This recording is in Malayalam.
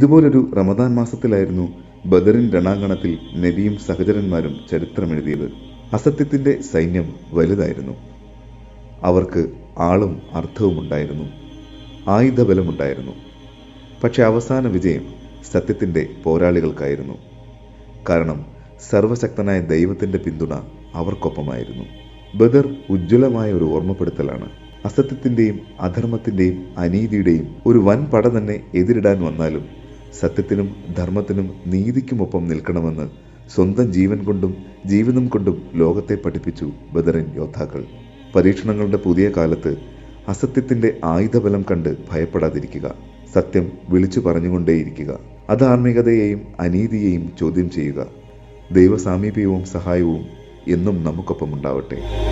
ഇതുപോലൊരു റമദാൻ മാസത്തിലായിരുന്നു ബദറിൻ രണാങ്കണത്തിൽ നബിയും സഹചരന്മാരും ചരിത്രമെഴുതിയത്. അസത്യത്തിന്റെ സൈന്യം വലുതായിരുന്നു. അവർക്ക് ആളും അർത്ഥവുമുണ്ടായിരുന്നു ആയുധബലമുണ്ടായിരുന്നു. പക്ഷെ അവസാന വിജയം സത്യത്തിന്റെ പോരാളികൾക്കായിരുന്നു. കാരണം സർവശക്തനായ ദൈവത്തിന്റെ പിന്തുണ അവർക്കൊപ്പമായിരുന്നു. ബദർ ഉജ്ജ്വലമായ ഒരു ഓർമ്മപ്പെടുത്തലാണ്. അസത്യത്തിന്റെയും അധർമ്മത്തിന്റെയും അനീതിയുടെയും ഒരു വൻ പട തന്നെ എതിരിടാൻ വന്നാലും സത്യത്തിനും ധർമ്മത്തിനും നീതിക്കുമൊപ്പം നിൽക്കണമെന്ന് സ്വന്തം ജീവൻ കൊണ്ടും ജീവിതം കൊണ്ടും ലോകത്തെ പഠിപ്പിച്ചു ബദറിൻ യോദ്ധാക്കൾ. പരീക്ഷണങ്ങളുടെ പുതിയ കാലത്ത് അസത്യത്തിന്റെ ആയുധബലം കണ്ട് ഭയപ്പെടാതിരിക്കുക. സത്യം വിളിച്ചു പറഞ്ഞുകൊണ്ടേയിരിക്കുക. അധാർമികതയെയും അനീതിയെയും ചോദ്യം ചെയ്യുക. ദൈവസാമീപ്യവും സഹായവും എന്നും നമുക്കൊപ്പം ഉണ്ടാവട്ടെ